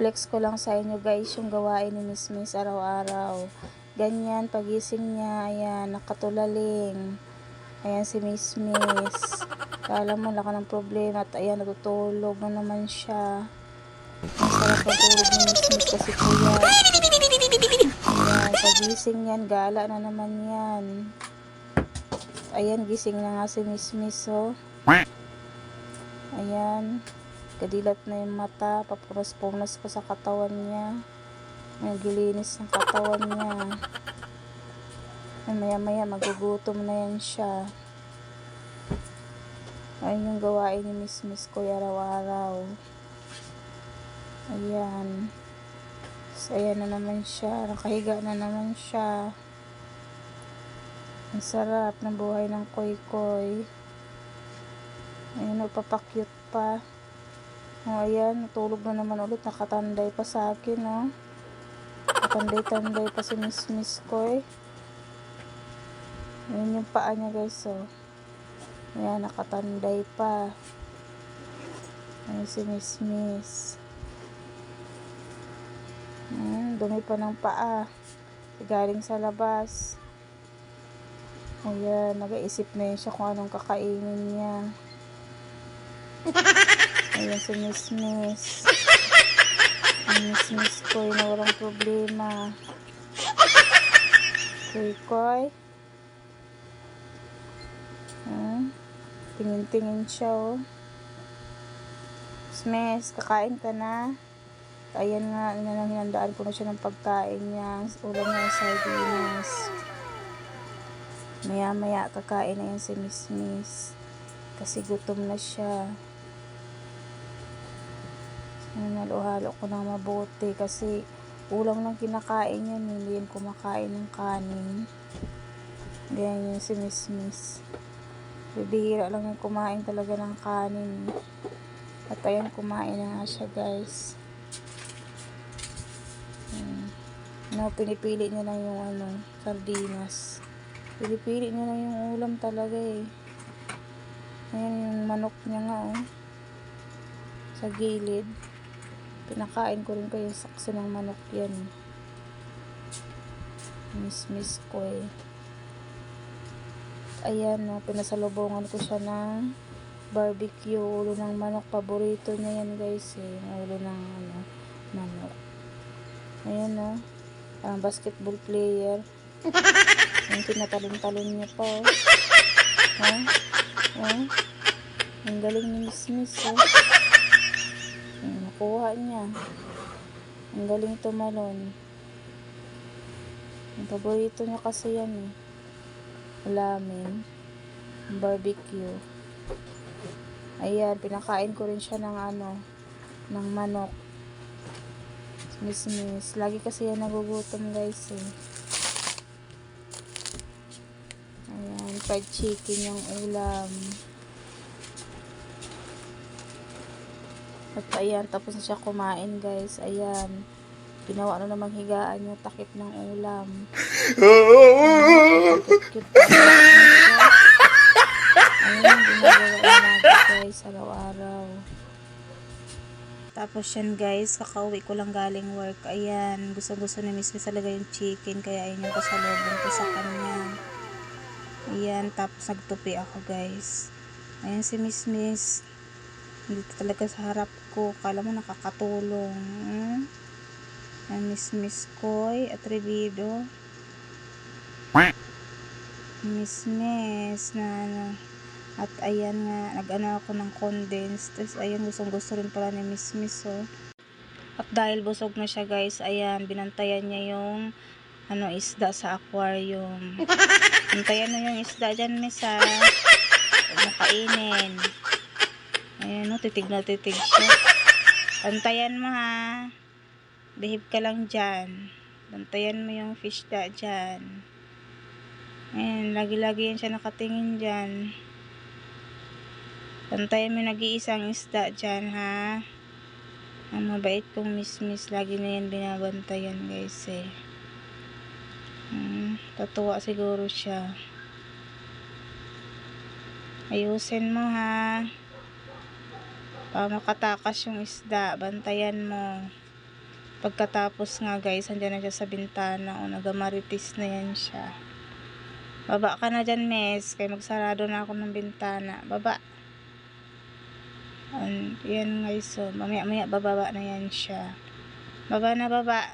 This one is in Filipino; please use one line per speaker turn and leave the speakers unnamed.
flex ko lang sa inyo guys yung gawain ni Miss Miss araw-araw. Ganyan, pagising niya, ayan, nakatulaling. Ayan si Miss Miss. Kala mo, laka ng problema at ayan, natutulog na naman siya. Ang sarap ng tulog ni Miss Miss kasi kuya. Ayan, pagising yan, gala na naman yan. Ayan, gising na nga si Miss Miss, oh. Ayan. Kadilat na yung mata. Papunas-punas pa sa katawan niya. Nagilinis ng katawan niya. Ay, maya-maya magugutom na yan siya. Ayun yung gawain ni Miss Miss ko araw-araw. Ayan. So, ayan na naman siya. Nakahiga na naman siya. Ang sarap ng buhay ng koy-koy. Ayun, nagpapakyut pa. O, ayan, natulog na naman ulit. Nakatanday pa sa akin, no? Nakatanday-tanday pa si Miss Miss Koy. Ayun yung paa niya, guys, oh. Ayan, nakatanday pa. Ayun si Miss Miss. Hmm, dumi pa ng paa. Galing sa labas. Ayan, nag-iisip na yun siya kung anong kakainin niya. Ayan Miss Miss Koy na walang problema. Koy Koy. Hmm? Tingin-tingin siya oh. Miss, kakain ka na. Ayan nga, hinandaan ko na siya ng pagkain niya. Ulam niya sardinas. Maya maya kakain na yan si Miss Miss. Kasi gutom na siya. Naluhalo ko na mabuti kasi ulam lang kinakain yan. Hindi yan kumakain ng kanin. Ganyan si Miss Miss. Bibihira lang yung kumain talaga ng kanin. At ayan, kumain na nga siya guys. Hmm. No, pinipili niya lang yung ano, sardinas. Pinipili niya lang yung ulam talaga eh. Ayan yung manok niya nga oh. Sa gilid. Pinakain ko rin kayo saksi ng manok yan. Miss miss ko eh. Ayan no, pinasalubungan ko siya ng barbecue, ulo ng manok. Paborito niya yan guys eh. Ulo ng ano, manok. Ayan no. Ang basketball player. Yung tinatalon-talon niya pa oh. Ha? Oh. Ang galing ni Miss oh. Nakuha niya. Ang galing tumalon. Ang paborito niya kasi yan eh. Ulamin. Barbecue. Ayan, pinakain ko rin siya ng ano, ng manok. Miss. Lagi kasi yan nagugutom guys eh. Ayan, fried chicken yung ulam. At ayan, tapos na siya kumain guys. Ayan. Ginawa na namang higaan yung takip ng ulam. Ayan ginagawa natin guys araw-araw. Tapos yan guys, kakauwi ko lang galing work. Ayan, gusto-gusto ni Miss Miss talaga yung chicken. Kaya ayun yung pasalubong ko sa kanya. Ayan, tapos nagtupi ako guys. Ayan si Miss Miss. Dito talaga sa harap ko. Kala mo nakakatulong. Hmm? Ayan, Miss Miss Koy Atrevido. Miss Miss na ano. At ayan nga, nag-ano ako ng condensed. Tapos ayan, gustong gusto rin pala ni Miss Miss oh. At dahil busog na siya guys, ayan, binantayan niya yung ano, isda sa aquarium. Bantayan mo yung isda dyan, Miss ha. Huwag mo kainin. Ayan oh, titig na titig siya. Bantayan mo ha. Behave ka lang dyan. Bantayan mo yung fish da dyan. Ayan, lagi-lagi yan siya nakatingin dyan. Bantayan mo nag-iisang isda dyan, ha? Ang mabait kong miss-miss, lagi na yan binabantayan, guys, eh. Hmm, tatuwa siguro siya. Ayusin mo, ha? Para makatakas yung isda, bantayan mo. Pagkatapos nga guys, andyan na siya sa bintana. O, nagamaritis na yan siya. Baba ka na dyan, miss. Kaya magsarado na ako ng bintana. Baba. An, yan guys, so mamaya-maya bababa na yan siya. Baba na baba.